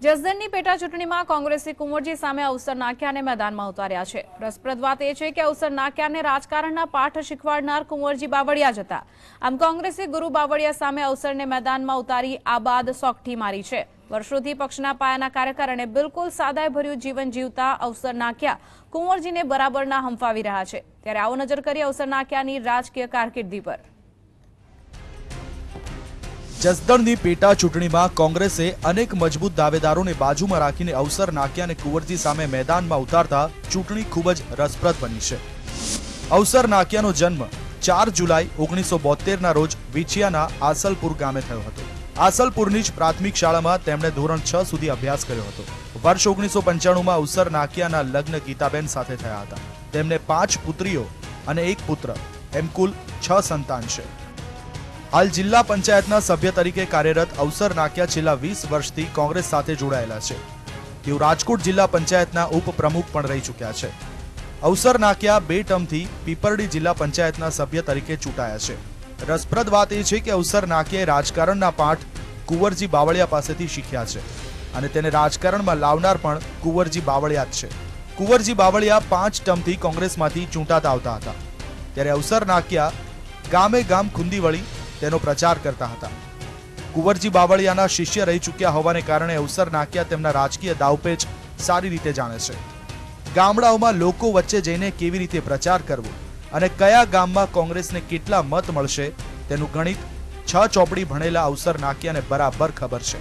જસદણની પેટા ચૂંટણીમાં કોંગ્રેસે કુંવરજી સામે અવસર નાખ્યાને મેદાનમાં ઉતાર્યા છે. રસપ્રદ વાત એ છે કે અવસર નાખ્યાને રાજકારણના પાઠ શીખવાડનાર કુંવરજી બાવળિયા જ હતા. આમ કોંગ્રેસે ગુરુ બાવળિયા સામે અવસરને મેદાનમાં ઉતારી આ બાદ સોગઠી મારી છે. વર્ષોથી પક્ષના પાયાના કાર્યકર અને બિલકુલ સાદાયભર્યું જીવન જીવતા અવસર નાખ્યા કુંવરજીને બરાબરના હંફાવી રહ્યા છે. ત્યારે આવો નજર કરીએ અવસર નાખ્યાની રાજકીય કારકિર્દી પર. જસદણની પેટા ચૂંટણીમાં કોંગ્રેસે અનેક મજબૂત દાવેદારોને બાજુમાં રાખીને અવસર નાખ્યા અને કુંવરજી સામે મેદાનમાં ઉતારતા ચૂંટણી ખૂબ જ રસપ્રદ બની છે. અવસર નાકિયાનો જન્મ ચાર જુલાઈ ઓગણીસો બોતેરના રોજ વિછિયાના આસલપુર ગામે થયો હતો. આસલપુરની જ પ્રાથમિક શાળામાં તેમણે ધોરણ છ સુધી અભ્યાસ કર્યો હતો. વર્ષ ઓગણીસો પંચાણુંમાં અવસર નાકિયાના લગ્ન ગીતાબેન સાથે થયા હતા. તેમને પાંચ પુત્રીઓ અને એક પુત્ર. એમ કુલ છ સંતાન છે. હાલ જિલ્લા પંચાયતના સભ્ય તરીકે કાર્યરત અવસર નાખ્યા છેલ્લા વીસ વર્ષથી કોંગ્રેસ સાથે જોડાયેલા છે. તેઓ રાજકોટ જિલ્લા પંચાયતના ઉપપ્રમુખ પણ રહી ચૂક્યા છે. અવસર નાખ્યા બે ટર્મથી પીપરડી જિલ્લા પંચાયતના સભ્ય તરીકે ચૂંટાયા છે. રસપ્રદ વાત એ છે કે અવસર નાકિયાએ રાજકારણના પાઠ કુંવરજી બાવળિયા પાસેથી શીખ્યા છે અને તેને રાજકારણમાં લાવનાર પણ કુંવરજી બાવળિયા જ છે. કુંવરજી બાવળિયા પાંચ ટર્મથી કોંગ્રેસમાંથી ચૂંટાતા આવતા હતા. ત્યારે અવસર નાક્યા ગામે ગામ ખુંદી વળી તેનો પ્રચાર કરતા હતા. કુંવરજી બાવળિયાના શિષ્ય રહી ચૂક્યા હોવાને કારણે અવસર નાક્યા તેમના રાજકીય દાવપેચ સારી રીતે જાણે છે. ગામડાઓમાં લોકો વચ્ચે જઈને કેવી રીતે પ્રચાર કરવો અને કયા ગામમાં કોંગ્રેસને કેટલા મત મળશે તેનું ગણિત છ ચોપડી ભણેલા અવસર નાક્યાને બરાબર ખબર છે.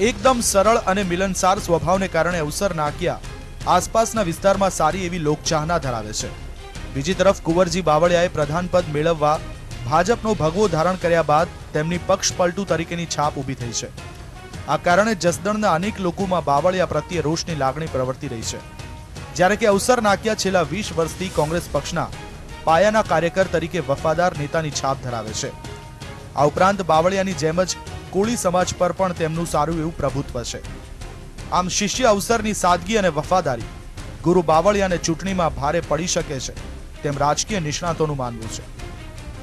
એકદમ સરળ અને મિલનસાર સ્વભાવને કારણે અવસર નાક્યા આસપાસના વિસ્તારમાં સારી એવી લોકચાહના ધરાવે છે. બીજી તરફ કુંવરજી બાવળિયાએ પ્રધાનપદ મેળવવા ભાજપનો ભગવો ધારણ કર્યા બાદ તેમની પક્ષ પલટુ તરીકેની છાપ ઊભી થઈ છે. આ કારણે જસદણના અનેક લોકોમાં બાવળિયા પ્રત્યે રોષની લાગણી પ્રવર્તી રહી છે. જ્યારે કે અવસર નાક્યા છેલ્લા વીસ વર્ષથી કોંગ્રેસ પક્ષના પાયાના કાર્યકર તરીકે વફાદાર નેતાની છાપ ધરાવે છે. આ ઉપરાંત બાવળિયાની જેમ જ કોળી સમાજ પર પણ તેમનું સારું એવું પ્રભુત્વ છે. આમ શિષ્ય અવસરની સાદગી અને વફાદારી ગુરુ બાવળિયાને ચૂંટણીમાં ભારે પડી શકે છે તેમ રાજકીય નિષ્ણાતોનું માનવું છે.